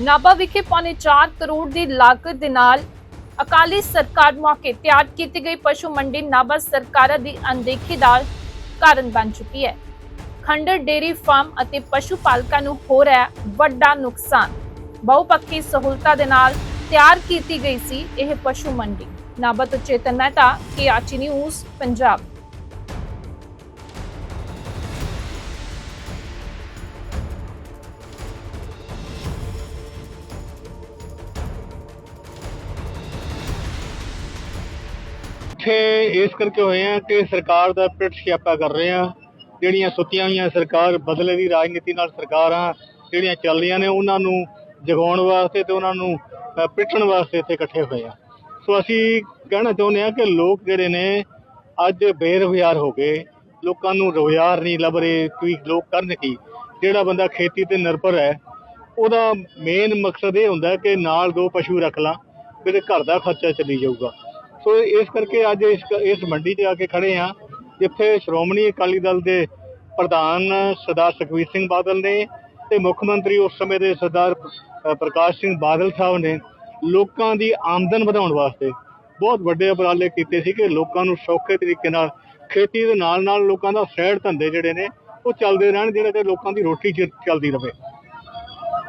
ਨਾਭਾ ਵਿਖੇ ਪੌਣੇ 4 ਕਰੋੜ ਦੀ ਲਾਗਤ ਦੇ ਨਾਲ ਅਕਾਲੀ ਸਰਕਾਰ ਮੌਕੇ ਤਿਆਰ ਕੀਤੀ ਗਈ ਪਸ਼ੂ ਮੰਡੀ ਨਾਭਾ ਸਰਕਾਰਾਂ ਦੀ ਅਣਦੇਖੀ ਦਾ ਕਾਰਨ ਬਣ ਚੁੱਕੀ ਹੈ। ਖੰਡਰ ਡੇਰੀ ਫਾਰਮ ਅਤੇ ਪਸ਼ੂ ਪਾਲਕਾਂ ਨੂੰ ਹੋ ਰਿਹਾ ਹੈ ਵੱਡਾ ਨੁਕਸਾਨ। ਬਹੁਪੱਖੀ ਸਹੂਲਤਾਂ ਦੇ ਨਾਲ ਤਿਆਰ ਕੀਤੀ ਗਈ ਸੀ ਇਹ ਪਸ਼ੂ ਮੰਡੀ। ਨਾਭਾ ਤੋਂ ਚੇਤਨ ਮਹਿਤਾ ਕੇ ਆਚੀ ਨਿਊਜ਼ ਪੰਜਾਬ। ਇੱਥੇ ਇਸ ਕਰਕੇ ਹੋਏ ਆ ਕਿ ਸਰਕਾਰ ਦਾ ਪਿੱਠ ਸਿਆਪਾ ਕਰ ਰਹੇ ਆ। ਜਿਹੜੀਆਂ ਸੁੱਤੀਆਂ ਹੋਈਆਂ ਸਰਕਾਰ ਬਦਲੇ ਦੀ ਰਾਜਨੀਤੀ ਨਾਲ ਸਰਕਾਰਾਂ ਜਿਹੜੀਆਂ ਚੱਲ ਰਹੀਆਂ ਨੇ, ਉਹਨਾਂ ਨੂੰ ਜਗਾਉਣ ਵਾਸਤੇ ਤੇ ਉਹਨਾਂ ਨੂੰ ਪਿੱਟਣ ਵਾਸਤੇ ਇੱਥੇ ਇਕੱਠੇ ਹੋਏ ਆ। ਸੋ ਅਸੀਂ ਕਹਿਣਾ ਚਾਹੁੰਦੇ ਆ ਕਿ ਲੋਕ ਜਿਹੜੇ ਨੇ, ਅੱਜ ਬੇਰੁਜ਼ਗਾਰ ਹੋ ਗਏ। ਲੋਕਾਂ ਨੂੰ ਰੁਜ਼ਗਾਰ ਨਹੀਂ ਲੱਭ ਰਹੇ ਕੋਈ ਲੋਕ ਕਰਨ ਕੀ? ਜਿਹੜਾ ਬੰਦਾ ਖੇਤੀ ਤੇ ਨਿਰਭਰ ਹੈ, ਉਹਦਾ ਮੇਨ ਮਕਸਦ ਇਹ ਹੁੰਦਾ ਕਿ ਨਾਲ ਦੋ ਪਸ਼ੂ ਰੱਖ ਲਾਂ, ਫਿਰ ਘਰ ਦਾ ਖਰਚਾ ਚੱਲੀ ਜਾਊਗਾ। ਸੋ ਇਸ ਕਰਕੇ ਅੱਜ ਇਸ ਇਸ ਮੰਡੀ 'ਚ ਆ ਕੇ ਖੜੇ ਆ ਜਿੱਥੇ ਸ਼੍ਰੋਮਣੀ ਅਕਾਲੀ ਦਲ ਦੇ ਪ੍ਰਧਾਨ ਸਰਦਾਰ ਸੁਖਬੀਰ ਸਿੰਘ ਬਾਦਲ ਨੇ ਤੇ ਮੁੱਖ ਮੰਤਰੀ ਉਸ ਸਮੇਂ ਦੇ ਸਰਦਾਰ ਪ੍ਰਕਾਸ਼ ਸਿੰਘ ਬਾਦਲ ਸਾਹਿਬ ਨੇ ਲੋਕਾਂ ਦੀ ਆਮਦਨ ਵਧਾਉਣ ਵਾਸਤੇ ਬਹੁਤ ਵੱਡੇ ਉਪਰਾਲੇ ਕੀਤੇ ਸੀ ਕਿ ਲੋਕਾਂ ਨੂੰ ਸੌਖੇ ਤਰੀਕੇ ਨਾਲ ਖੇਤੀ ਦੇ ਨਾਲ ਨਾਲ ਲੋਕਾਂ ਦਾ ਸੈਡ ਧੰਦੇ ਜਿਹੜੇ ਨੇ ਉਹ ਚੱਲਦੇ ਰਹਿਣ, ਜਿਹੜੇ ਕਿ ਲੋਕਾਂ ਦੀ ਰੋਟੀ ਚ- ਚੱਲਦੀ ਰਹੇ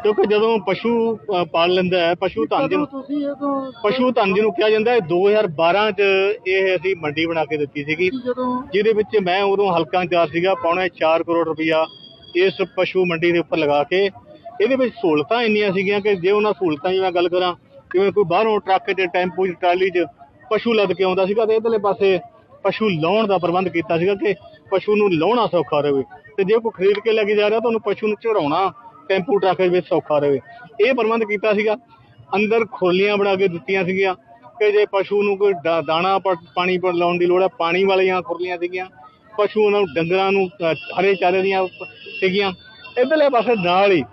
ਕਿਉਂਕਿ ਜਦੋਂ ਪਸ਼ੂ ਅ, ਪਾਲ ਲੈਂਦਾ ਹੈ ਪਸ਼ੂ ਧਨ ਤੁਸੀਂ ਉਦੋਂ ਪਸ਼ੂ ਧਨ ਜਿਹਨੂੰ ਕਿਹਾ ਜਾਂਦਾ ਹੈ 2012 ਚ ਇਹ ਅਸੀਂ ਮੰਡੀ ਬਣਾ ਕੇ ਦਿੱਤੀ ਸੀਗੀ। ਜਦੋਂ ਜਿਹਦੇ ਵਿੱਚ ਮੈਂ ਉਦੋਂ ਹਲਕਾ ਇੰਚਾਰਜ ਸੀਗਾ ਪੌਣੇ 4 ਕਰੋੜ ਰੁਪਇਆ ਇਸ ਪਸ਼ੂ ਮੰਡੀ ਦੇ ਉੱਪਰ ਲਗਾ ਕੇ। ਇਹਦੇ ਵਿੱਚ ਸਹੂਲਤਾਂ ਇੰਨੀਆਂ ਸੀਗੀਆਂ ਕਿ ਜੇ ਉਹਨਾਂ ਸਹੂਲਤਾਂ ਦੀ ਮੈਂ ਗੱਲ ਕਰਾਂ ਜਿਵੇਂ ਕੋਈ ਬਾਹਰੋਂ ਟਰੱਕ 'ਚ ਟੈਂਪੂ 'ਚ ਟਰਾਲੀ 'ਚ ਪਸ਼ੂ ਲੱਦ ਕੇ ਆਉਂਦਾ ਸੀਗਾ ਤੇ ਇਧਰਲੇ ਪਾਸੇ ਪਸ਼ੂ ਲਾਉਣ ਦਾ ਪ੍ਰਬੰਧ ਕੀਤਾ ਸੀਗਾ ਕਿ ਪਸ਼ੂ ਨੂੰ ਲਾਉਣਾ ਸੌਖਾ ਰਹੇ। ਤੇ ਜੇ ਕੋਈ ਖਰੀਦ ਕੇ ਲੈ ਕੇ ਜਾ ਰਿਹਾ ਤਾਂ ਉਹਨੂੰ ਪਸ਼ੂ ਨੂੰ ਚੜਾਉਣਾ ਟੈਂਪੂ ਟਰੈਫਿਕ ਵਿੱਚ ਸੌਖਾ ਰਹੇ। ਇਹ ਪ੍ਰਬੰਧ ਕੀਤਾ ਸੀਗਾ। ਅੰਦਰ ਖੋਲੀਆਂ ਬਣਾ ਕੇ ਦਿੱਤੀਆਂ ਸੀਗੀਆਂ। ਕਿ ਜੇ ਪਸ਼ੂ ਨੂੰ ਕੋਈ ਦਾਣਾ ਪਾਣੀ ਪਰ ਲਾਉਣ ਦੀ ਲੋੜ ਹੈ ਪਾਣੀ ਵਾਲੀਆਂ ਖੁਰਲੀਆਂ ਸੀਗੀਆਂ। ਪਸ਼ੂ ਉਹਨਾਂ ਨੂੰ ਡੰਗਰਾਂ ਨੂੰ ਹਰੇ ਚਾਰੇ ਦੀਆਂ ਸੀਗੀਆਂ। ਇਧਰਲੇ ਪਾਸੇ ਨਾਲ ਹੀ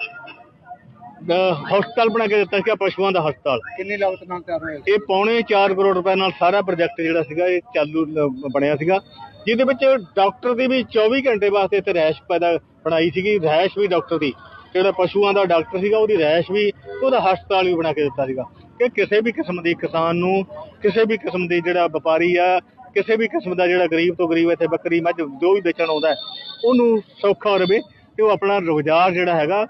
ਹਸਪਤਾਲ ਬਣਾ ਕੇ ਦਿੱਤਾ ਸੀਗਾ ਪਸ਼ੂਆਂ ਦਾ ਹਸਪਤਾਲ। ਕਿੰਨੀ ਲਾਗਤ ਨਾਲ ਕਰ ਰਹੇ ਇਹ ਪੌਣੇ 4 ਕਰੋੜ ਰੁਪਏ ਨਾਲ ਸਾਰਾ ਪ੍ਰੋਜੈਕਟ ਜਿਹੜਾ ਸੀਗਾ ਇਹ ਚਾਲੂ ਬਣਿਆ ਸੀਗਾ। ਜਿਹਦੇ ਵਿੱਚ ਡਾਕਟਰ ਦੀ ਵੀ 24 ਘੰਟੇ ਵਾਸਤੇ ਇੱਥੇ ਰੈਸ਼ ਪੈਦਾ ਬਣਾਈ ਸੀਗੀ। ਰਹਿਸ਼ ਵੀ ਡਾਕਟਰ ਦੀ। ਜਿਹੜਾ ਪਸ਼ੂਆਂ ਦਾ ਡਾਕਟਰ ਸੀਗਾ, ਉਹਦੀ ਰੈਸ਼ ਵੀ ਉਹਦਾ ਹਸਪਤਾਲ ਵੀ ਬਣਾ ਕੇ ਦਿੱਤਾ ਸੀਗਾ ਕਿ ਕਿਸੇ ਵੀ ਕਿਸਮ ਦੀ ਕਿਸਾਨ ਨੂੰ, ਕਿਸੇ ਵੀ ਕਿਸਮ ਦੀ ਜਿਹੜਾ ਵਪਾਰੀ ਆ, ਕਿਸੇ ਵੀ ਕਿਸਮ ਦਾ ਜਿਹੜਾ ਗਰੀਬ ਤੋਂ ਗਰੀਬ ਇੱਥੇ ਬੱਕਰੀ ਮੱਝ ਜੋ ਵੀ ਵੇਚਣ ਆਉਂਦਾ ਉਹਨੂੰ ਸੌਖਾ ਰਵੇ ਤੇ ਉਹ ਆਪਣਾ ਰੋਜ਼ਗਾਰ ਜਿਹੜਾ ਹੈਗਾ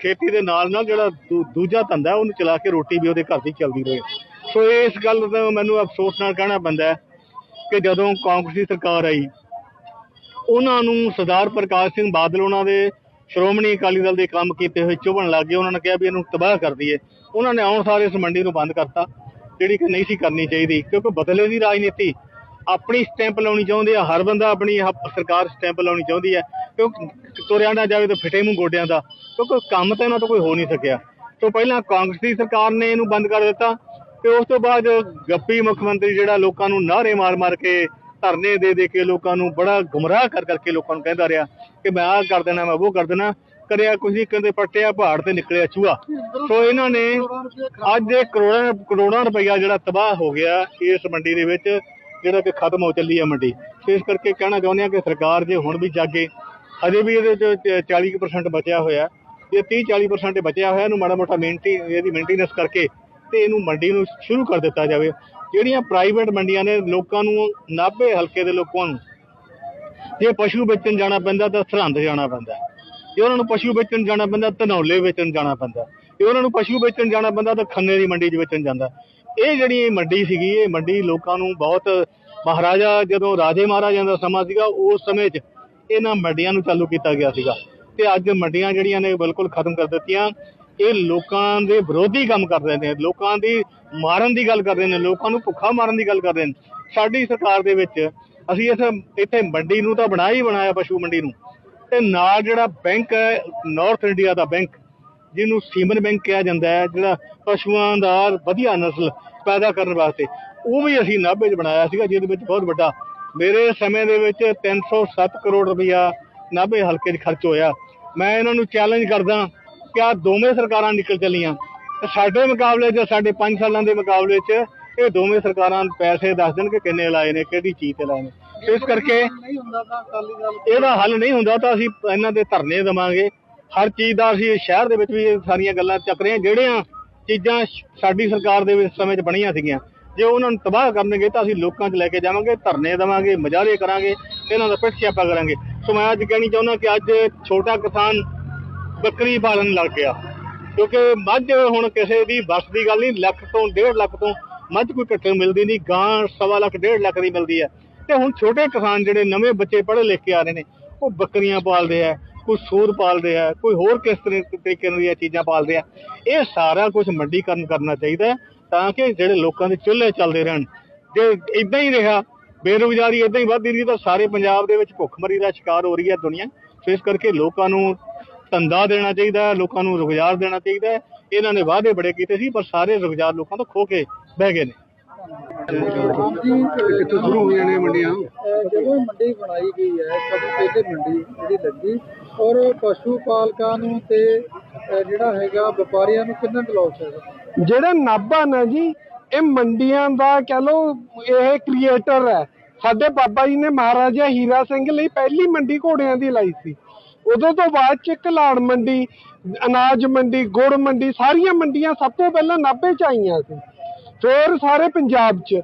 ਖੇਤੀ ਦੇ ਨਾਲ ਨਾਲ ਜਿਹੜਾ ਦੂਜਾ ਧੰਦਾ ਉਹਨੂੰ ਚਲਾ ਕੇ ਰੋਟੀ ਵੀ ਉਹਦੇ ਘਰ ਦੀ ਚੱਲਦੀ ਰਹੇ। ਸੋ ਇਸ ਗੱਲ ਦਾ ਮੈਨੂੰ ਅਫਸੋਸ ਨਾਲ ਕਹਿਣਾ ਪੈਂਦਾ ਕਿ ਜਦੋਂ ਕਾਂਗਰਸ ਦੀ ਸਰਕਾਰ ਆਈ, ਉਹਨਾਂ ਨੂੰ ਸਰਦਾਰ ਪ੍ਰਕਾਸ਼ ਸਿੰਘ ਬਾਦਲ ਉਹਨਾਂ ਦੇ ਸ਼੍ਰੋਮਣੀ ਅਕਾਲੀ ਦਲ ਦੇ ਕੰਮ ਕੀਤੇ ਹੋਏ ਚੁਭਣ ਲੱਗ ਗਏ, ਉਹਨਾਂ ਨੇ ਕਿਹਾ ਵੀ ਇਹਨੂੰ ਤਬਾਹ ਕਰ ਦਈਏ। ਉਹਨਾਂ ਨੇ ਆਉਣ ਸਾਰੇ ਇਸ ਮੰਡੀ ਨੂੰ ਬੰਦ ਕਰਤਾ, ਜਿਹੜੀ ਕਿ ਨਹੀਂ ਸੀ ਕਰਨੀ ਚਾਹੀਦੀ, ਕਿਉਂਕਿ ਬਦਲੇ ਦੀ ਰਾਜਨੀਤੀ। ਆਪਣੀ ਸਟੈਂਪ ਲਾਉਣੀ ਚਾਹੁੰਦੇ ਆ, ਹਰ ਬੰਦਾ ਆਪਣੀ ਆਹ ਸਰਕਾਰ ਸਟੈਂਪ ਲਾਉਣੀ ਚਾਹੁੰਦੀ ਹੈ ਕਿਉਂਕਿ ਤੁਰਿਆ ਨਾ ਜਾਵੇ ਤਾਂ ਫਿੱਟੇ ਮੂੰਹ ਗੋਡਿਆਂ ਦਾ, ਕਿਉਂਕਿ ਕੰਮ ਤਾਂ ਇਹਨਾਂ ਤੋਂ ਕੋਈ ਹੋ ਨਹੀਂ ਸਕਿਆ। ਤੋਂ ਪਹਿਲਾਂ ਕਾਂਗਰਸ ਦੀ ਸਰਕਾਰ ਨੇ ਇਹਨੂੰ ਬੰਦ ਕਰ ਦਿੱਤਾ, ਤੇ ਉਸ ਤੋਂ ਬਾਅਦ ਗੱਪੀ ਮੁੱਖ ਮੰਤਰੀ ਜਿਹੜਾ ਲੋਕਾਂ ਨੂੰ ਨਾਅਰੇ ਮਾਰ-ਮਾਰ ਕੇ ਧਰਨੇ ਦੇ ਦੇ ਕੇ ਲੋਕਾਂ ਨੂੰ ਬੜਾ ਗੁੰਮਰਾਹ ਕਰ ਕਰਕੇ ਲੋਕਾਂ ਨੂੰ ਕਹਿੰਦਾ ਰਿਹਾ ਕਿ ਮੈਂ ਆਹ ਕਰ ਦੇਣਾ, ਮੈਂ ਉਹ ਕਰ ਦੇਣਾ। ਕਰਿਆ ਕੁਝ ਨਹੀਂ ਕਹਿੰਦੇ ਪੱਟਿਆ ਪਹਾੜ ਤੇ ਨਿਕਲਿਆ ਚੂਹਾ। ਸੋ ਇਹਨਾਂ ਨੇ ਅੱਜ ਇਹ ਕਰੋੜਾਂ ਕਰੋੜਾਂ ਰੁਪਈਆ ਜਿਹੜਾ ਤਬਾਹ ਹੋ ਗਿਆ ਇਸ ਮੰਡੀ ਦੇ ਵਿੱਚ, ਜਿਹੜਾ ਕਿ ਖਤਮ ਹੋ ਚੱਲੀ ਹੈ ਮੰਡੀ। ਸੋ ਇਸ ਕਰਕੇ ਕਹਿਣਾ ਚਾਹੁੰਦੇ ਆ ਕਿ ਸਰਕਾਰ ਜੇ ਹੁਣ ਵੀ ਜਾਗੇ, ਹਜੇ ਵੀ ਇਹਦੇ ਚ 40% ਬਚਿਆ ਹੋਇਆ। ਇਹ 30 40% ਬਚਿਆ ਹੋਇਆ, ਇਹਨੂੰ ਮਾੜਾ ਮੋਟਾ ਮੇਨਟੀ ਇਹਦੀ ਮੇਨਟੇਨੈਂਸ ਕਰਕੇ ਤੇ ਇਹਨੂੰ ਮੰਡੀ ਨੂੰ ਸ਼ੁਰੂ ਕਰ ਦਿੱਤਾ ਜਾਵੇ। ਜਿਹੜੀਆਂ ਪ੍ਰਾਈਵੇਟ ਮੰਡੀਆਂ ਨੇ, ਲੋਕਾਂ ਨੂੰ ਨਾਭੇ ਹਲਕੇ ਦੇ ਲੋਕਾਂ ਨੂੰ, ਜੇ ਪਸ਼ੂ ਵੇਚਣ ਜਾਣਾ ਪੈਂਦਾ ਤਾਂ ਸਰਹੰਦ ਜਾਣਾ ਪੈਂਦਾ। ਜੇ ਉਹਨਾਂ ਨੂੰ ਪਸ਼ੂ ਵੇਚਣ ਜਾਣਾ ਪੈਂਦਾ, ਧਨੌਲੇ ਵੇਚਣ ਜਾਣਾ ਪੈਂਦਾ। ਜੇ ਉਹਨਾਂ ਨੂੰ ਪਸ਼ੂ ਵੇਚਣ ਜਾਣਾ ਪੈਂਦਾ ਤਾਂ ਖੰਨੇ ਦੀ ਮੰਡੀ 'ਚ ਵੇਚਣ ਜਾਂਦਾ। ਇਹ ਜਿਹੜੀ ਇਹ ਮੰਡੀ ਸੀਗੀ, ਇਹ ਮੰਡੀ ਲੋਕਾਂ ਨੂੰ ਬਹੁਤ, ਮਹਾਰਾਜਾ ਜਦੋਂ ਰਾਜੇ ਮਹਾਰਾਜਿਆਂ ਦਾ ਸਮਾਂ ਸੀਗਾ, ਉਸ ਸਮੇਂ 'ਚ ਇਹਨਾਂ ਮੰਡੀਆਂ ਨੂੰ ਚਾਲੂ ਕੀਤਾ ਗਿਆ ਸੀਗਾ। ਤੇ ਅੱਜ ਮੰਡੀਆਂ ਜਿਹੜੀਆਂ ਨੇ ਬਿਲਕੁਲ ਖਤਮ ਕਰ ਦਿੱਤੀਆਂ। ਇਹ ਲੋਕਾਂ ਦੇ ਵਿਰੋਧੀ ਕੰਮ ਕਰ ਰਹੇ ਨੇ, ਲੋਕਾਂ ਦੀ ਮਾਰਨ ਦੀ ਗੱਲ ਕਰ ਰਹੇ ਨੇ, ਲੋਕਾਂ ਨੂੰ ਭੁੱਖਾ ਮਾਰਨ ਦੀ ਗੱਲ ਕਰ ਰਹੇ ਨੇ। ਸਾਡੀ ਸਰਕਾਰ ਦੇ ਵਿੱਚ ਅਸੀਂ ਇਸ ਇੱਥੇ ਮੰਡੀ ਨੂੰ ਤਾਂ ਬਣਾ ਹੀ ਬਣਾਇਆ ਪਸ਼ੂ ਮੰਡੀ ਨੂੰ। ਤੇ ਨਾਲ ਜਿਹੜਾ ਬੈਂਕ ਹੈ ਨਾਰਥ ਇੰਡੀਆ ਦਾ ਬੈਂਕ, ਜਿਹਨੂੰ ਸੀਮਨ ਬੈਂਕ ਕਿਹਾ ਜਾਂਦਾ ਹੈ, ਜਿਹੜਾ ਪਸ਼ੂਆਂ ਦਾ ਵਧੀਆ ਨਸਲ ਪੈਦਾ ਕਰਨ ਵਾਸਤੇ, ਉਹ ਵੀ ਅਸੀਂ ਨਾਭੇ 'ਚ ਬਣਾਇਆ ਸੀਗਾ, ਜਿਹਦੇ ਵਿੱਚ ਬਹੁਤ ਵੱਡਾ। ਮੇਰੇ ਸਮੇਂ ਦੇ ਵਿੱਚ 307 ਕਰੋੜ ਰੁਪਇਆ ਨਾਭੇ ਹਲਕੇ 'ਚ ਖਰਚ ਹੋਇਆ। ਮੈਂ ਇਹਨਾਂ ਨੂੰ ਚੈਲੰਜ ਕਰਦਾ ਕਿ ਦੋਵੇਂ ਸਰਕਾਰਾਂ ਨਿਕਲ ਚੱਲੀਆਂ। ਤੇ ਸਾਡੇ ਮੁਕਾਬਲੇ 'ਚ ਸਾਡੇ 5 ਸਾਲਾਂ ਦੇ ਮੁਕਾਬਲੇ 'ਚ ਇਹ ਦੋਵੇਂ ਸਰਕਾਰਾਂ ਪੈਸੇ ਦੱਸ ਦੇਣ ਕਿ ਕਿੰਨੇ ਲਾਏ ਨੇ ਕਿਹੜੀ ਚੀਜ਼ ਤੇ ਲਾਏ ਨੇ। ਇਸ ਕਰਕੇ ਇਹਦਾ ਹੱਲ ਨਹੀਂ ਹੁੰਦਾ ਤਾਂ ਅਸੀਂ ਇਹਨਾਂ ਦੇ ਧਰਨੇ ਦੇਵਾਂਗੇ। ਹਰ ਚੀਜ਼ ਦਾ ਅਸੀਂ ਸ਼ਹਿਰ ਦੇ ਵਿੱਚ ਵੀ ਇਹ ਸਾਰੀਆਂ ਗੱਲਾਂ ਚੱਕ ਰਹੇ ਹਾਂ ਜਿਹੜੀਆਂ ਚੀਜ਼ਾਂ ਸਾਡੀ ਸਰਕਾਰ ਦੇ ਵਿੱਚ ਸਮੇਂ 'ਚ ਬਣੀਆਂ ਸੀਗੀਆਂ। ਜੇ ਉਹਨਾਂ ਨੂੰ ਤਬਾਹ ਕਰਨਗੇ ਤਾਂ ਅਸੀਂ ਲੋਕਾਂ 'ਚ ਲੈ ਕੇ ਜਾਵਾਂਗੇ ਧਰਨੇ ਦੇਵਾਂਗੇ ਮੁਜ਼ਾਹਰੇ ਕਰਾਂਗੇ ਇਹਨਾਂ ਦਾ ਪਿੱਛ ਸਿਆਪਾ ਕਰਾਂਗੇ। ਸੋ ਮੈਂ ਅੱਜ ਕਹਿਣੀ ਚਾਹੁੰਦਾ ਕਿ ਅੱਜ ਛੋਟਾ ਕਿਸਾਨ ਬੱਕਰੀ ਪਾਲਣ ਲੱਗ ਗਿਆ ਕਿਉਂਕਿ ਮੱਝ ਹੁਣ ਕਿਸੇ ਦੀ ਬਸ ਦੀ ਗੱਲ ਨਹੀਂ, ਲੱਖ ਤੋਂ 1.5 ਲੱਖ ਤੋਂ ਮੱਝ ਕੋਈ ਘੱਟੇ ਮਿਲਦੀ ਨਹੀਂ, ਗਾਂ ਸਵਾ ਲੱਖ 1.5 ਲੱਖ ਦੀ ਮਿਲਦੀ ਹੈ। ਤੇ ਹੁਣ ਛੋਟੇ ਕਿਸਾਨ ਜਿਹੜੇ ਨਵੇਂ ਬੱਚੇ ਪੜ੍ਹੇ ਲਿਖ ਕੇ ਆ ਰਹੇ ਨੇ, ਉਹ ਬੱਕਰੀਆਂ ਪਾਲਦੇ ਆ, ਕੋਈ ਸੂਰ ਪਾਲਦੇ ਆ, ਕੋਈ ਹੋਰ ਕਿਸ ਤਰੀਕੇ ਦੀਆਂ ਚੀਜ਼ਾਂ ਪਾਲਦੇ ਆ। ਇਹ ਸਾਰਾ ਕੁਝ ਮੰਡੀਕਰਨ ਕਰਨਾ ਚਾਹੀਦਾ ਤਾਂ ਕਿ ਜਿਹੜੇ ਲੋਕਾਂ ਦੇ ਚੁੱਲ੍ਹੇ ਚੱਲਦੇ ਰਹਿਣ। ਜੇ ਇਦਾਂ ਹੀ ਰਿਹਾ, ਬੇਰੁਜ਼ਗਾਰੀ ਇਦਾਂ ਹੀ ਵੱਧਦੀ ਰਹੀ ਤਾਂ ਸਾਰੇ ਪੰਜਾਬ ਦੇ ਵਿੱਚ ਭੁੱਖਮਰੀ ਦਾ ਸ਼ਿਕਾਰ ਹੋ ਰਹੀ ਹੈ ਦੁਨੀਆ। ਸੋ ਇਸ ਕਰਕੇ ਲੋਕਾਂ ਨੂੰ ਧੰਦਾ ਦੇਣਾ ਚਾਹੀਦਾ ਹੈ ਲੋਕਾਂ ਨੂੰ ਰੁਜ਼ਗਾਰ ਦੇਣਾ ਚਾਹੀਦਾ ਹੈ। ਇਹਨਾਂ ਨੇ ਵਾਅਦੇ ਬੜੇ ਕੀਤੇ ਸੀ ਪਰ ਸਾਰੇ ਰੁਜ਼ਗਾਰ ਲੋਕਾਂ ਤੋਂ ਖੋ ਕੇ ਬਹਿ ਗਏ ਨੇ। ਕਿੱਥੋਂ ਸ਼ੁਰੂ ਹੋਈਆਂ ਨੇ ਮੰਡੀਆਂ? ਜਦੋਂ ਮੰਡੀ ਬਣਾਈ ਗਈ ਹੈ ਕਦੋਂ ਪਹਿਲੇ ਮੰਡੀ ਜਿਹੜੀ ਲੱਗੀ ਔਰ ਪਸ਼ੂ ਪਾਲਕਾਂ ਨੂੰ ਤੇ ਅਹ, ਜਿਹੜਾ ਹੈਗਾ ਵਪਾਰੀਆਂ ਨੂੰ ਕਿੰਨਾ ਕਲੋਸ ਹੈਗਾ? ਜਿਹੜਾ ਨਾਭਾ ਨਾ ਜੀ ਇਹ ਮੰਡੀਆਂ ਦਾ ਕਹ ਲੋ ਇਹ ਕ੍ਰੀਏਟਰ ਹੈ। ਸਾਡੇ ਬਾਬਾ ਜੀ ਨੇ ਮਹਾਰਾਜਾ ਹੀਰਾ ਸਿੰਘ ਲਈ ਪਹਿਲੀ ਮੰਡੀ ਘੋੜਿਆਂ ਦੀ ਲਾਈ ਸੀ। ਉਦੋਂ ਤੋਂ ਬਾਅਦ ਚ ਕਲਾੜ ਮੰਡੀ, ਅਨਾਜ ਮੰਡੀ, ਗੁੜ ਮੰਡੀ, ਸਾਰੀਆਂ ਮੰਡੀਆਂ ਸਭ ਤੋਂ ਪਹਿਲਾਂ ਨਾਭੇ ਚ ਆਈਆਂ ਸੀ। ਫਿਰ ਸਾਰੇ ਪੰਜਾਬ ਚ।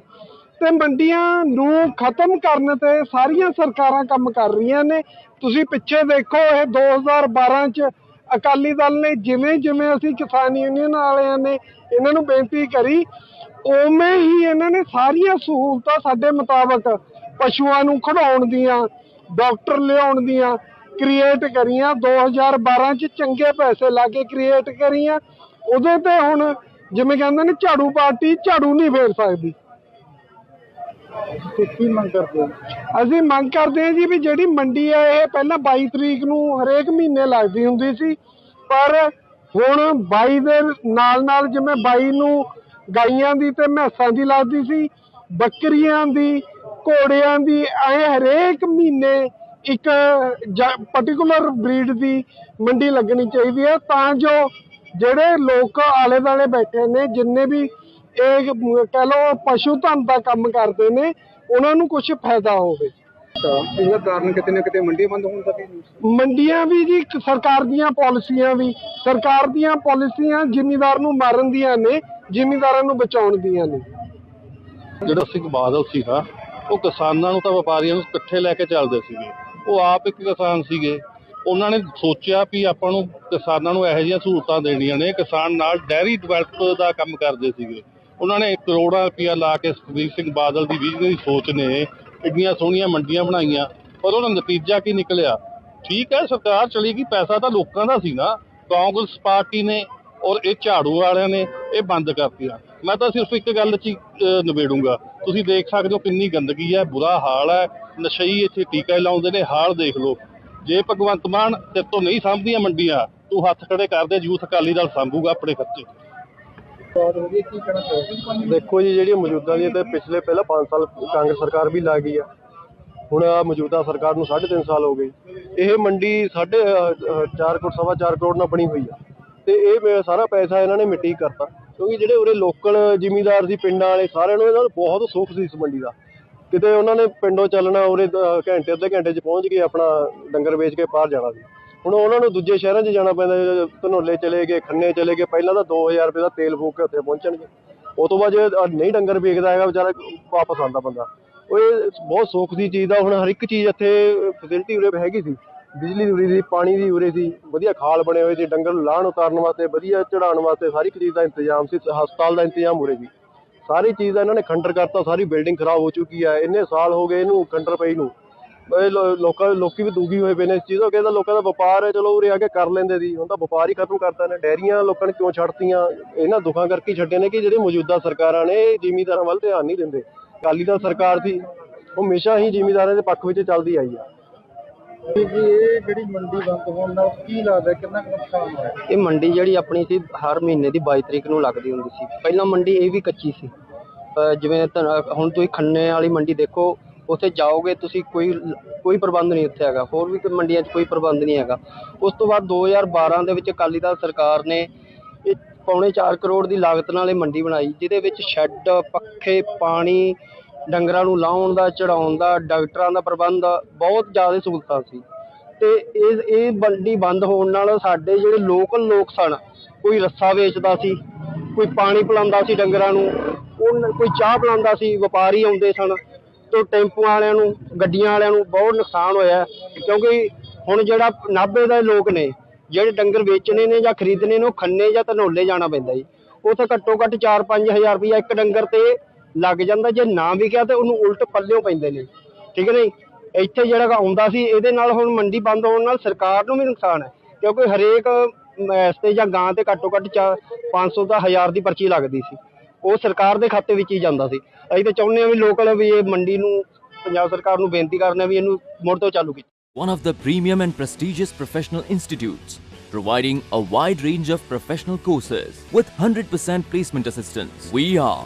ਤੇ ਮੰਡੀਆਂ ਨੂੰ ਖਤਮ ਕਰਨ ਤੇ ਸਾਰੀਆਂ ਸਰਕਾਰਾਂ ਕੰਮ ਕਰ ਰਹੀਆਂ ਨੇ। ਤੁਸੀਂ ਪਿੱਛੇ ਦੇਖੋ ਇਹ 2012 ਚ ਅਕਾਲੀ ਦਲ ਨੇ ਜਿਵੇਂ ਜਿਵੇਂ ਅਸੀਂ ਕਿਸਾਨ ਯੂਨੀਅਨ ਵਾਲਿਆਂ ਨੇ ਇਹਨਾਂ ਨੂੰ ਬੇਨਤੀ ਕਰੀ, ਉਵੇਂ ਹੀ ਇਹਨਾਂ ਨੇ ਸਾਰੀਆਂ ਸਹੂਲਤਾਂ ਸਾਡੇ ਮੁਤਾਬਕ ਪਸ਼ੂਆਂ ਨੂੰ ਖੜਾਉਣ ਦੀਆਂ, ਡਾਕਟਰ ਲਿਆਉਣ ਦੀਆਂ ਕ੍ਰੀਏਟ ਕਰੀਆਂ 2012 ਚ ਚੰਗੇ ਪੈਸੇ ਲਾ ਕੇ ਕ੍ਰੀਏਟ ਕਰੀਆਂ ਉਦੋਂ ਤੇ ਹੁਣ ਜਿਵੇਂ ਕਹਿੰਦੇ ਨੇ ਝਾੜੂ ਪਾਰਟੀ ਝਾੜੂ ਨਹੀਂ ਫੇਰ ਸਕਦੀ। ਕੀ ਮੰਗ ਕਰਦੇ ਅਸੀਂ ਮੰਗ ਕਰਦੇ ਹਾਂ ਜੀ ਵੀ ਜਿਹੜੀ ਮੰਡੀ ਹੈ ਇਹ ਪਹਿਲਾਂ 22 ਤਰੀਕ ਨੂੰ ਹਰੇਕ ਮਹੀਨੇ ਲੱਗਦੀ ਹੁੰਦੀ ਸੀ ਪਰ ਹੁਣ 22 ਦੇ ਨਾਲ ਨਾਲ ਜਿਵੇਂ 22 ਨੂੰ ਗਾਈਆਂ ਦੀ ਤੇ ਮੈਸਾਂ ਦੀ ਲੱਗਦੀ ਸੀ ਬੱਕਰੀਆਂ ਦੀ ਘੋੜਿਆਂ ਦੀ ਐ ਹਰੇਕ ਮਹੀਨੇ ਇੱਕ ਪਾਰਟਿਕੂਲਰ ਬਰੀਡ ਦੀ ਮੰਡੀ ਲੱਗਣੀ ਚਾਹੀਦੀ ਹੈ ਤਾਂ ਜੋ ਜਿਹੜੇ ਲੋਕ ਆਲੇ ਦਾਲੇ ਬੈਠੇ ਨੇ ਜਿੰਨੇ ਵੀ ਇਹ ਕਹਿ ਲਓ ਪਸ਼ੂ ਧਨ ਦਾ ਕੰਮ ਕਰਦੇ ਨੇ ਉਹਨਾਂ ਨੂੰ ਕੁਝ ਫਾਇਦਾ ਹੋਵੇ। ਇਹਦਾ ਕਾਰਨ ਕਿਤੇ ਨਾ ਕਿਤੇ ਮੰਡੀ ਬੰਦ ਹੋਣ ਦਾ ਵੀ ਮੰਡੀਆਂ ਵੀ ਜੀ ਸਰਕਾਰ ਦੀਆਂ ਪਾਲਿਸੀਆਂ ਵੀ ਸਰਕਾਰ ਦੀਆਂ ਪਾਲਿਸੀਆਂ ਜ਼ਿਮੀਦਾਰ ਨੂੰ ਮਾਰਨ ਦੀਆਂ ਨੇ ਜ਼ਿਮੀਦਾਰਾਂ ਨੂੰ ਬਚਾਉਣ ਦੀਆਂ ਨੇ। ਜਿਹੜਾ ਸਿੰਘ ਬਾਦਲ ਸੀਗਾ ਉਹ ਕਿਸਾਨਾਂ ਨੂੰ ਤਾਂ ਵਪਾਰੀਆਂ ਨੂੰ ਇਕੱਠੇ ਲੈ ਕੇ ਚੱਲਦੇ ਸੀਗੇ। ਉਹ ਆਪ ਇੱਕ ਕਿਸਾਨ ਸੀਗੇ। ਉਹਨਾਂ ਨੇ ਸੋਚਿਆ ਵੀ ਆਪਾਂ ਨੂੰ ਕਿਸਾਨਾਂ ਨੂੰ ਇਹੋ ਜਿਹੀਆਂ ਸਹੂਲਤਾਂ ਦੇਣੀਆਂ ਨੇ। ਕਿਸਾਨ ਨਾਲ ਡੈਰੀ ਡਿਵੈਲਪ ਦਾ ਕੰਮ ਕਰਦੇ ਸੀਗੇ। ਉਹਨਾਂ ਨੇ ਕਰੋੜਾਂ ਰੁਪਇਆ ਲਾ ਕੇ ਸੁਖਬੀਰ ਸਿੰਘ ਬਾਦਲ ਦੀ ਵਿਜ਼ਨ ਦੀ ਸੋਚ ਨੇ ਇੰਨੀਆਂ ਸੋਹਣੀਆਂ ਮੰਡੀਆਂ ਬਣਾਈਆਂ। ਪਰ ਉਹਦਾ ਨਤੀਜਾ ਕੀ ਨਿਕਲਿਆ? ਠੀਕ ਹੈ ਸਰਕਾਰ ਚਲੀ ਗਈ ਪੈਸਾ ਤਾਂ ਲੋਕਾਂ ਦਾ ਸੀ ਨਾ। ਕਾਂਗਰਸ ਪਾਰਟੀ ਨੇ ਔਰ ਇਹ ਝਾੜੂ ਵਾਲਿਆਂ ਨੇ ਇਹ ਬੰਦ ਕਰਤੀਆਂ। ਮੈਂ ਤਾਂ ਸਿਰਫ ਇੱਕ ਗੱਲ 'ਚ ਹੀ ਅਹ, ਨਿਬੇੜੂੰਗਾ। ਤੁਸੀਂ ਦੇਖ ਸਕਦੇ ਹੋ ਕਿੰਨੀ ਗੰਦਗੀ ਹੈ, ਬੁਰਾ ਹਾਲ ਹੈ, ਨਸ਼ਈ ਇੱਥੇ ਟੀਕਾ ਲਾਉਂਦੇ ਨੇ, ਹਾਲ ਦੇਖ ਲਓ। ਜੇ ਭਗਵੰਤ ਮਾਨ ਤੇ ਤੋਂ ਨਹੀਂ ਸਾਂਭਦੀਆਂ ਮੰਡੀਆਂ, ਤੂੰ ਹੱਥ ਖੜੇ ਕਰਦੇ ਯੂਥ ਅਕਾਲੀ ਦਲ ਸਾਂਭੂਗਾ ਆਪਣੇ ਖੱਤੇ। ਦੇਖੋ ਜੀ ਜਿਹੜੀ ਮੌਜੂਦਾ ਦੀ ਤੇ ਪਿਛਲੇ ਪਹਿਲਾਂ 5 ਸਾਲ ਕਾਂਗਰਸ ਸਰਕਾਰ ਵੀ ਲਾ ਗਈ ਆ। ਹੁਣ ਆ ਮੌਜੂਦਾ ਸਰਕਾਰ ਨੂੰ 3.5 ਸਾਲ ਹੋ ਗਏ। ਇਹ ਮੰਡੀ ਸਾਢੇ 4 ਕਰੋੜ, ਸਵਾ 4 ਕਰੋੜ ਨਾਲ ਬਣੀ ਹੋਈ ਆ। ਤੇ ਇਹ ਸਾਰਾ ਪੈਸਾ ਇਹਨਾਂ ਨੇ ਮਿੱਟੀ ਕਰਤਾ। ਕਿਉਂਕਿ ਜਿਹੜੇ ਉਰੇ ਲੋਕਲ ਜ਼ਿਮੀਂਦਾਰ ਸੀ ਪਿੰਡਾਂ ਵਾਲੇ ਸਾਰਿਆਂ ਨੂੰ ਇਹਨਾਂ ਨੂੰ ਬਹੁਤ ਸੁੱਖ ਸੀ ਇਸ ਮੰਡੀ ਦਾ। ਕਿਤੇ ਉਹਨਾਂ ਨੇ ਪਿੰਡੋਂ ਚੱਲਣਾ ਉਰੇ ਦ- ਘੰਟੇ ਅੱਧੇ ਘੰਟੇ 'ਚ ਪਹੁੰਚ ਕੇ ਆਪਣਾ ਡੰਗਰ ਵੇਚ ਕੇ ਬਾਹਰ ਜਾਣਾ ਸੀ। ਹੁਣ ਉਹਨਾਂ ਨੂੰ ਦੂਜੇ ਸ਼ਹਿਰਾਂ 'ਚ ਜਾਣਾ ਪੈਂਦਾ ਜਿਵੇਂ ਧਨੌਲੇ ਚਲੇ ਗਏ ਖੰਨੇ ਚਲੇ ਗਏ ਪਹਿਲਾਂ ਤਾਂ 2000 ਰੁਪਏ ਦਾ ਤੇਲ ਫੂਕ ਕੇ ਉੱਥੇ ਪਹੁੰਚਣਗੇ। ਉਹ ਤੋਂ ਬਾਅਦ ਜੇ ਅ, ਨਹੀਂ ਡੰਗਰ ਵੇਚਦਾ ਹੈਗਾ ਵਿਚਾਰਾ ਵਾਪਸ ਆਉਂਦਾ ਬੰਦਾ। ਉਹ ਇਹ ਬਹੁਤ ਸੁੱਖ ਦੀ ਚੀਜ਼ ਦਾ ਹੁਣ ਹਰ ਇੱਕ ਚੀਜ਼ ਇੱਥੇ ਫੈਸਿਲਿਟੀ ਉਰੇ ਹੈਗੀ ਸੀ। ਬਿਜਲੀ ਦੀ ਉਰੇ ਸੀ, ਪਾਣੀ ਦੀ ਉਰੇ ਸੀ, ਵਧੀਆ ਖਾਲ ਬਣੇ ਹੋਏ ਸੀ, ਡੰਗਰ ਨੂੰ ਲਾਹਣ ਉਤਾਰਨ ਵਾਸਤੇ, ਵਧੀਆ ਚੜਾਉਣ ਵਾਸਤੇ ਸਾਰੀ ਇੱਕ ਚੀਜ਼ ਦਾ ਇੰਤਜ਼ਾਮ ਸੀ ਹਸਪਤਾਲ ਦਾ ਇੰਤਜ਼ਾਮ ਉਰੇ ਸੀ। ਸਾਰੀ ਚੀਜ਼ ਦਾ ਇਹਨਾਂ ਨੇ ਖੰਡਰ ਕਰਤਾ, ਸਾਰੀ ਬਿਲਡਿੰਗ ਖਰਾਬ ਹੋ ਚੁੱਕੀ ਹੈ ਇੰਨੇ ਸਾਲ ਹੋ ਗਏ ਇਹਨੂੰ ਖੰਡਰ ਪਈ ਨੂੰ। ਇਹ ਲੋ- ਲੋਕਾਂ, ਲੋਕੀ ਵੀ ਦੁਖੀ ਹੋਏ ਪਏ ਨੇ ਇਸ ਚੀਜ਼ ਤੋਂ, ਕਹਿੰਦਾ ਲੋਕਾਂ ਦਾ ਵਪਾਰ ਹੈ, ਚਲੋ ਉਰੇ ਆ ਕੇ ਕਰ ਲੈਂਦੇ ਸੀ, ਹੁਣ ਤਾਂ ਵਪਾਰ ਹੀ ਖਤਮ ਕਰਤਾ ਨੇ ਡੈਰੀਆਂ ਲੋਕਾਂ ਨੇ ਕਿਉਂ ਛੱਡਤੀਆਂ? ਇਹਨਾਂ ਦੁੱਖਾਂ ਕਰਕੇ ਛੱਡੇ ਨੇ ਕਿ ਜਿਹੜੇ ਮੌਜੂਦਾ ਸਰਕਾਰਾਂ ਨੇ, ਇਹ ਜ਼ਿਮੀਂਦਾਰਾਂ ਵੱਲ ਧਿਆਨ ਨਹੀਂ ਦਿੰਦੇ। ਅਕਾਲੀ ਦਲ ਸਰਕਾਰ ਸੀ, ਉਹ ਹਮੇਸ਼ਾ ਹੀ ਜ਼ਿਮੀਦਾਰਾਂ ਦੇ ਪੱਖ ਵਿੱਚ ਚੱਲਦੀ ਆਈ ਆ। ਜੀ, ਇਹ ਜਿਹੜੀ ਮੰਡੀ ਬੰਦ ਹੋਣ ਨਾਲ ਕੀ ਲੱਗਦਾ ਕਿੰਨਾ ਕੁ ਨੁਕਸਾਨ ਹੋਇਆ? ਇਹ ਮੰਡੀ ਜਿਹੜੀ ਆਪਣੀ ਸੀ, ਹਰ ਮਹੀਨੇ ਦੀ 22 ਤਰੀਕ ਨੂੰ ਲੱਗਦੀ ਹੁੰਦੀ ਸੀ। ਪਹਿਲਾਂ ਮੰਡੀ ਇਹ ਵੀ ਕੱਚੀ ਸੀ। ਅਹ ਜਿਵੇਂ ਧਨ- ਹੁਣ ਤੁਸੀਂ ਖੰਨੇ ਵਾਲੀ ਮੰਡੀ ਦੇਖੋ, ਉੱਥੇ ਜਾਓਗੇ ਤੁਸੀਂ ਕੋਈ ਕੋਈ ਪ੍ਰਬੰਧ ਨਹੀਂ ਉੱਥੇ ਹੈਗਾ। ਹੋਰ ਵੀ ਕੋਈ ਮੰਡੀਆਂ 'ਚ ਕੋਈ ਪ੍ਰਬੰਧ ਨਹੀਂ ਹੈਗਾ। ਉਸ ਤੋਂ ਬਾਅਦ 2012 ਦੇ ਵਿੱਚ ਅਕਾਲੀ ਦਲ ਸਰਕਾਰ ਨੇ ਇਹ ਪੌਣੇ 4 ਕਰੋੜ ਦੀ ਲਾਗਤ ਨਾਲ ਇਹ ਮੰਡੀ ਬਣਾਈ, ਜਿਹਦੇ ਵਿੱਚ ਸ਼ੈੱਡ, ਪੱਖੇ, ਪਾਣੀ ਡੰਗਰਾਂ ਨੂੰ ਲਾਉਣ ਦਾ, ਚੜਾਉਣ ਦਾ, ਡਾਕਟਰਾਂ ਦਾ ਪ੍ਰਬੰਧ, ਬਹੁਤ ਜ਼ਿਆਦਾ ਸਹੂਲਤਾਂ ਸੀ। ਅਤੇ ਇਹ ਇਹ ਮੰਡੀ ਬੰਦ ਹੋਣ ਨਾਲ ਸਾਡੇ ਜਿਹੜੇ ਲੋਕਲ ਲੋਕ ਸਨ, ਕੋਈ ਰੱਸਾ ਵੇਚਦਾ ਸੀ, ਕੋਈ ਪਾਣੀ ਪਿਲਾਉਂਦਾ ਸੀ ਡੰਗਰਾਂ ਨੂੰ, ਉਹ ਕੋਈ ਚਾਹ ਪਿਲਾਉਂਦਾ ਸੀ, ਵਪਾਰੀ ਆਉਂਦੇ ਸਨ, ਤੇ ਟੈਂਪੂ ਵਾਲਿਆਂ ਨੂੰ, ਗੱਡੀਆਂ ਵਾਲਿਆਂ ਨੂੰ ਬਹੁਤ ਨੁਕਸਾਨ ਹੋਇਆ, ਕਿਉਂਕਿ ਹੁਣ ਜਿਹੜਾ ਨਾਭੇ ਦੇ ਲੋਕ ਨੇ, ਜਿਹੜੇ ਡੰਗਰ ਵੇਚਣੇ ਨੇ ਜਾਂ ਖਰੀਦਣੇ ਨੇ, ਉਹ ਖੰਨੇ ਜਾਂ ਧਨੋਲੇ ਜਾਣਾ ਪੈਂਦਾ ਜੀ। ਉੱਥੇ ਘੱਟੋ ਘੱਟ 4-5000 ਰੁਪਇਆ ਇੱਕ ਡੰਗਰ ਤੇ ਲੱਗ ਜਾਂਦਾ ਜੇ ਨਾ ਵਿਕਿਆ ਤੇ ਉਹਨੂੰ ਉਲਟ ਪੱਲਿਓ ਪੈਂਦੇ ਨੇ। ਠੀਕ ਹੈ ਨਹੀਂ? ਇੱਥੇ ਜਿਹੜਾ ਗਾ ਆਉਂਦਾ ਸੀ ਇਹਦੇ ਨਾਲ ਹੁਣ ਮੰਡੀ ਬੰਦ ਹੋਣ ਨਾਲ ਸਰਕਾਰ ਨੂੰ ਵੀ ਨੁਕਸਾਨ ਹੈ। ਕਿਉਂਕਿ ਹਰੇਕ ਮੈਸ ਤੇ ਜਾਂ ਗਾਂ ਤੇ ਘੱਟੋ ਘੱਟ 500 ਦਾ 1000 ਦੀ ਪਰਚੀ ਲੱਗਦੀ ਸੀ। ਉਹ ਸਰਕਾਰ ਦੇ ਖਾਤੇ ਵਿੱਚ ਹੀ ਜਾਂਦਾ ਸੀ। ਅਸੀਂ ਤਾਂ ਚਾਹੁੰਦੇ ਹਾਂ ਵੀ ਲੋਕਲ ਵੀ ਇਹ ਮੰਡੀ ਨੂੰ ਪੰਜਾਬ ਸਰਕਾਰ ਨੂੰ ਬੇਨਤੀ ਕਰਨੇ ਵੀ ਇਹਨੂੰ ਮੁੜ ਤੋਂ ਚਾਲੂ ਕੀਤਾ। One of the premium and prestigious professional institutes, providing a wide range of professional courses with 100% placement assistance. We are